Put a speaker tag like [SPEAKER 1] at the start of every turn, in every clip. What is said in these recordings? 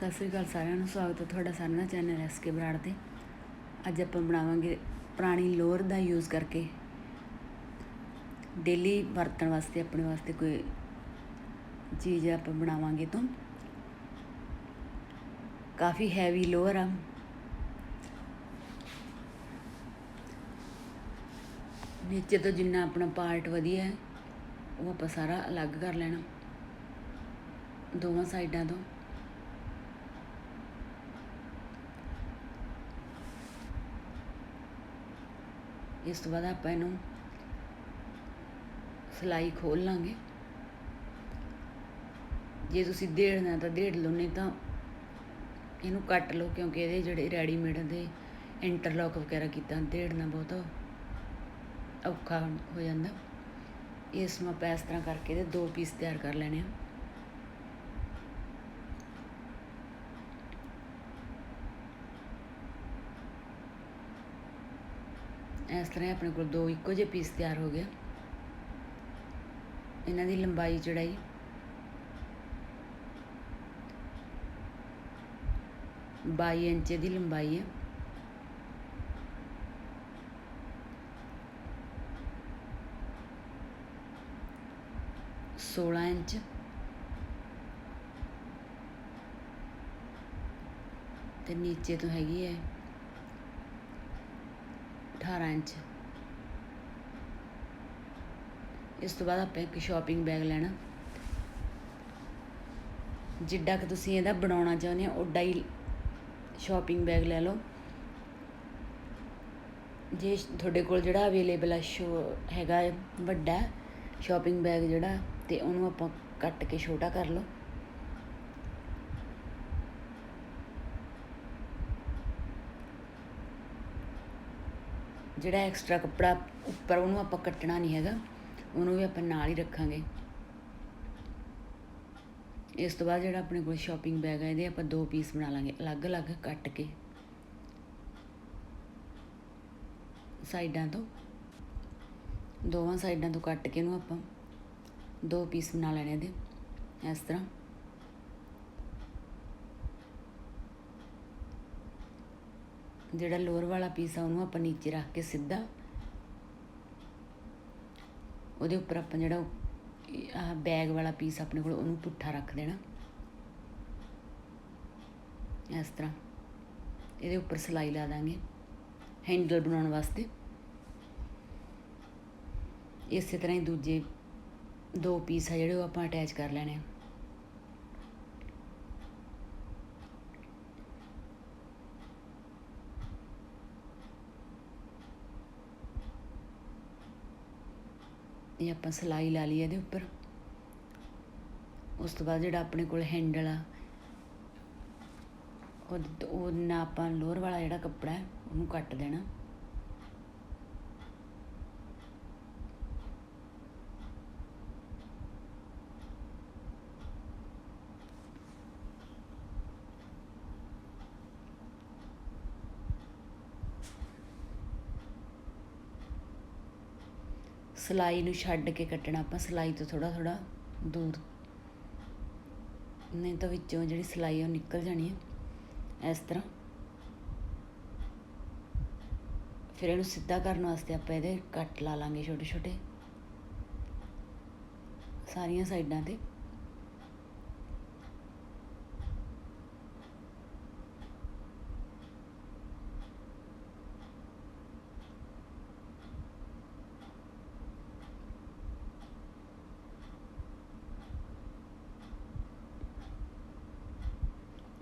[SPEAKER 1] ਸਤਿ ਸ੍ਰੀ ਅਕਾਲ ਸਾਰਿਆਂ ਨੂੰ, ਸਵਾਗਤ ਹੈ ਤੁਹਾਡਾ ਸਾਰਿਆਂ ਦਾ ਚੈਨਲ ਐਸਕੇ ਬਰਾੜ ਤੇ। ਅੱਜ ਆਪਾਂ ਬਣਾਵਾਂਗੇ ਪੁਰਾਣੀ ਲੋਰ ਦਾ ਯੂਜ਼ ਕਰਕੇ ਡੇਲੀ ਵਰਤਣ ਵਾਸਤੇ, ਆਪਣੇ ਵਾਸਤੇ ਕੋਈ ਚੀਜ਼ ਆਪਾਂ ਬਣਾਵਾਂਗੇ ਤੋਂ। ਕਾਫੀ ਹੈਵੀ ਲੋਅਰ ਆ। ਨੀਚੇ ਤੋਂ ਜਿੰਨਾ ਆਪਣਾ ਪਾਰਟ ਵਧੀਆ ਹੈ, ਉਹ ਆਪਾਂ ਸਾਰਾ ਅਲੱਗ ਕਰ ਲੈਣਾ। ਦੋਵਾਂ ਸਾਈਡਾਂ ਤੋਂ। ਇਸ ਤੋਂ ਬਾਅਦ ਆਪਾਂ ਇਹਨੂੰ ਸਲਾਈ ਖੋਲ ਲਾਂਗੇ। ਜੇ ਤੁਸੀਂ ਦੇੜਨਾ ਤਾਂ ਦੇੜ ਲਓ, ਨਹੀਂ ਤਾਂ ਇਹਨੂੰ ਕੱਟ ਲਓ, ਕਿਉਂਕਿ ਇਹਦੇ ਜਿਹੜੇ ਰੈਡੀਮੇਡ ਦੇ ਇੰਟਰਲੌਕ ਵਗੈਰਾ ਕੀਤਾ, ਦੇੜਨਾ ਬਹੁਤ ਔਖਾ ਹੋ ਜਾਂਦਾ। ਇਸ ਨੂੰ ਆਪਾਂ ਇਸ ਤਰ੍ਹਾਂ ਕਰਕੇ ਇਹਦੇ ਦੋ ਪੀਸ ਤਿਆਰ ਕਰ ਲੈਣੇ ਆ। ਇਸ ਤਰ੍ਹਾਂ ਆਪਣੇ ਕੋਲ ਦੋ ਇੱਕੋ ਜਿਹੇ ਪੀਸ ਤਿਆਰ ਹੋ ਗਏ। ਇਹਨਾਂ ਦੀ ਲੰਬਾਈ ਚੜਾਈ। ਬਾਈ ਇੰਚ ਦੀ ਲੰਬਾਈ ਹੈ। ਸੋਲਾਂ ਇੰਚ। ਤੇ ਨੀਚੇ ਤੋਂ ਹੈਗੀ ਹੈ 18 ਇੰਚ ਇਸ ਤੋਂ ਬਾਅਦ ਆਪਾਂ ਇੱਕ ਸ਼ਾਪਿੰਗ ਬੈਗ ਲੈਣਾ। ਜਿੱਡਾ ਕਿ ਤੁਸੀਂ ਇਹਦਾ ਬਣਾਉਣਾ ਚਾਹੁੰਦੇ ਹੋ, ਓਡਾ ਹੀ ਸ਼ਾਪਿੰਗ ਬੈਗ ਲੈ ਲਓ। ਜੇ ਤੁਹਾਡੇ ਕੋਲ ਜਿਹੜਾ ਅਵੇਲੇਬਲ ਹੈ ਸ਼ੋ ਹੈਗਾ, ਵੱਡਾ ਸ਼ਾਪਿੰਗ ਬੈਗ ਜਿਹੜਾ, ਤੇ ਉਹਨੂੰ ਆਪਾਂ ਕੱਟ ਕੇ ਛੋਟਾ ਕਰ ਲਓ। ਜਿਹੜਾ ਐਕਸਟਰਾ ਕੱਪੜਾ ਉੱਪਰ ਉਹਨੂੰ ਆਪਾਂ ਕੱਟਣਾ ਨਹੀਂ ਹੈਗਾ, ਉਹਨੂੰ ਵੀ ਆਪਾਂ ਨਾਲ ਹੀ ਰੱਖਾਂਗੇ। ਇਸ ਤੋਂ ਬਾਅਦ ਜਿਹੜਾ ਆਪਣੇ ਕੋਲ ਸ਼ਾਪਿੰਗ ਬੈਗ ਹੈ ਇਹਦੇ ਆਪਾਂ ਦੋ ਪੀਸ ਬਣਾ ਲਾਂਗੇ, ਅਲੱਗ-ਅਲੱਗ ਕੱਟ ਕੇ। ਸਾਈਡਾਂ ਤੋਂ। ਦੋਵਾਂ ਸਾਈਡਾਂ ਤੋਂ ਕੱਟ ਕੇ ਇਹਨੂੰ ਆਪਾਂ ਦੋ ਪੀਸ ਬਣਾ ਲੈਣੇ ਇਹਦੇ, ਇਸ ਤਰ੍ਹਾਂ। ਜਿਹੜਾ ਲੋਅਰ ਵਾਲਾ ਪੀਸ ਆ, ਉਹਨੂੰ ਆਪਾਂ ਨੀਚੇ ਰੱਖ ਕੇ ਸਿੱਧਾ ਉਹਦੇ ਉੱਪਰ ਆਪਾਂ ਜਿਹੜਾ ਆਹ ਬੈਗ ਵਾਲਾ ਪੀਸ ਆਪਣੇ ਕੋਲ, ਉਹਨੂੰ ਪੁੱਠਾ ਰੱਖ ਦੇਣਾ। ਇਸ ਤਰ੍ਹਾਂ। ਇਹਦੇ ਉੱਪਰ ਸਲਾਈ ਲਾ ਦਾਂਗੇ ਹੈਂਡਲ ਬਣਾਉਣ ਵਾਸਤੇ। ਇਸੇ ਤਰ੍ਹਾਂ ਹੀ ਦੂਜੇ ਦੋ ਪੀਸ ਆ ਜਿਹੜੇ ਉਹ ਆਪਾਂ ਅਟੈਚ ਕਰ ਲੈਣੇ ਆ। ਇਹ ਆਪਾਂ ਸਲਾਈ ਲਾ ਲਈ ਇਹਦੇ ਉੱਪਰ। ਉਸ ਤੋਂ ਬਾਅਦ ਜਿਹੜਾ ਆਪਣੇ ਕੋਲ ਹੈਂਡਲ ਆ, ਉਹ ਉਹ ਨਾ ਆਪਾਂ ਲੋਅਰ ਵਾਲਾ ਜਿਹੜਾ ਕੱਪੜਾ ਉਹਨੂੰ ਕੱਟ ਦੇਣਾ। ਸਲਾਈ ਨੂੰ ਛੱਡ ਕੇ ਕੱਟਣਾ, ਆਪਾਂ ਸਲਾਈ ਤੋਂ ਥੋੜਾ ਥੋੜਾ ਦੂਰ। ਨਹੀਂ ਤਾਂ ਵਿੱਚੋਂ ਜਿਹੜੀ ਸਲਾਈ ਉਹ ਨਿਕਲ ਜਾਣੀ ਹੈ ਇਸ ਤਰ੍ਹਾਂ। ਫਿਰ ਇਹਨੂੰ ਸਿੱਧਾ ਕਰਨ ਵਾਸਤੇ ਆਪਾਂ ਇਹਦੇ ਕੱਟ ਲਾ ਲਾਂਗੇ ਛੋਟੇ ਛੋਟੇ। ਸਾਰੀਆਂ ਸਾਈਡਾਂ ਤੇ।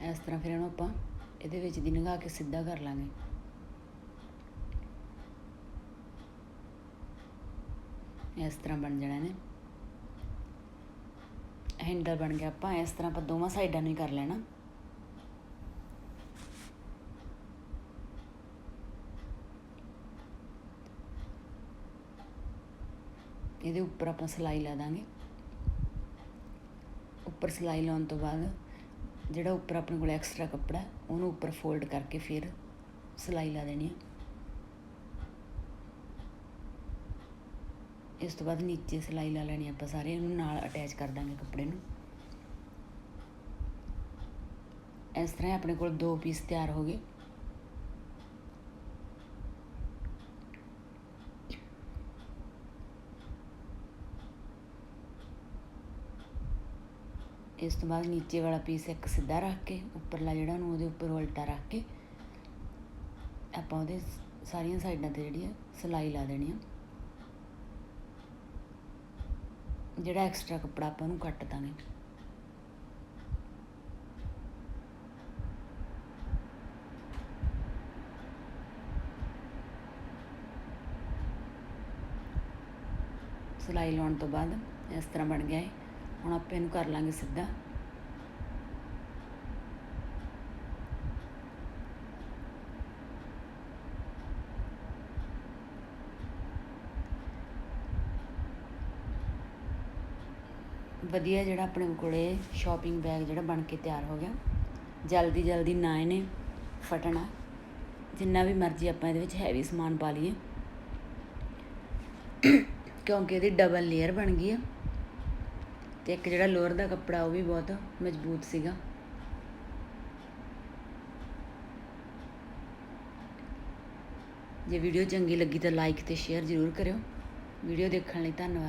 [SPEAKER 1] ਇਸ ਤਰ੍ਹਾਂ ਫਿਰ ਇਹਨੂੰ ਆਪਾਂ ਇਹਦੇ ਵਿੱਚ ਦੀ ਲੰਘਾ ਕੇ ਸਿੱਧਾ ਕਰ ਲਾਂਗੇ। ਇਸ ਤਰ੍ਹਾਂ ਬਣ ਜਾਣਾ ਨੇ ਹੈਂਡਲ ਬਣ ਗਿਆ ਆਪਾਂ, ਇਸ ਤਰ੍ਹਾਂ ਆਪਾਂ ਦੋਵਾਂ ਸਾਈਡਾਂ ਨੂੰ ਹੀ ਕਰ ਲੈਣਾ। ਇਹਦੇ ਉੱਪਰ ਆਪਾਂ ਸਲਾਈ ਲਾ ਦਾਂਗੇ। ਉੱਪਰ ਸਲਾਈ ਲਾਉਣ ਤੋਂ ਬਾਅਦ ਜਿਹੜਾ ਉੱਪਰ ਆਪਣੇ ਕੋਲ ਐਕਸਟਰਾ ਕੱਪੜਾ ਉਹਨੂੰ ਉੱਪਰ ਫੋਲਡ ਕਰਕੇ ਫਿਰ ਸਿਲਾਈ ਲਾ ਦੇਣੀ ਹੈ ਇਸ ਤੋਂ ਬਾਅਦ ਨੀਚੇ ਸਿਲਾਈ ਲਾ ਲੈਣੀ ਆਪਾਂ ਸਾਰੇ, ਇਹਨੂੰ ਨਾਲ ਅਟੈਚ ਕਰ ਦਾਂਗੇ ਕੱਪੜੇ ਨੂੰ। ਇਸ ਤਰ੍ਹਾਂ ਆਪਣੇ ਕੋਲ ਦੋ ਪੀਸ ਤਿਆਰ ਹੋ ਗਏ। ਇਸ ਤੋਂ ਬਾਅਦ ਨੀਚੇ ਵਾਲਾ ਪੀਸ ਇੱਕ ਸਿੱਧਾ ਰੱਖ ਕੇ, ਉੱਪਰਲਾ ਜਿਹੜਾ ਨੂੰ ਉਹਦੇ ਉੱਪਰ ਉਲਟਾ ਰੱਖ ਕੇ, ਆਪਾਂ ਉਹਦੇ ਸਾਰੀਆਂ ਸਾਈਡਾਂ ਤੇ ਜਿਹੜੀ ਆ, ਸਿਲਾਈ ਲਾ ਦੇਣੀ ਆ। ਜਿਹੜਾ ਐਕਸਟਰਾ ਕੱਪੜਾ ਆਪਾਂ ਉਹਨੂੰ ਕੱਟ ਦਾਂਗੇ। ਸਿਲਾਈ ਲਾਉਣ ਤੋਂ ਬਾਅਦ ਇਸ ਤਰ੍ਹਾਂ ਬਣ ਗਿਆ ਹੈ ਹੁਣ ਆਪਾਂ ਇਹਨੂੰ ਕਰ ਲਾਂਗੇ ਸਿੱਧਾ। ਵਧੀਆ ਜਿਹੜਾ ਆਪਣੇ ਕੋਲੇ ਸ਼ਾਪਿੰਗ ਬੈਗ ਜਿਹੜਾ ਬਣ ਕੇ ਤਿਆਰ ਹੋ ਗਿਆ। ਜਲਦੀ ਜਲਦੀ ਨਾ ਇਹਨੇ ਫਟਣਾ। ਜਿੰਨਾ ਵੀ ਮਰਜ਼ੀ ਆਪਾਂ ਇਹਦੇ ਵਿੱਚ ਹੈਵੀ ਸਮਾਨ ਪਾ ਲਈਏ। ਕਿਉਂਕਿ ਇਹਦੀ ਡਬਲ ਲੇਅਰ ਬਣ ਗਈ ਆ। ਤੇ ਇੱਕ ਜਿਹੜਾ ਲੋਅਰ ਦਾ ਕੱਪੜਾ ਉਹ ਵੀ ਬਹੁਤ ਮਜ਼ਬੂਤ ਸੀਗਾ। ਜੇ ਵੀਡੀਓ ਚੰਗੀ ਲੱਗੀ ਤਾਂ ਲਾਈਕ ਤੇ ਸ਼ੇਅਰ ਜ਼ਰੂਰ ਕਰਿਓ। ਵੀਡੀਓ ਦੇਖਣ ਲਈ ਧੰਨਵਾਦ।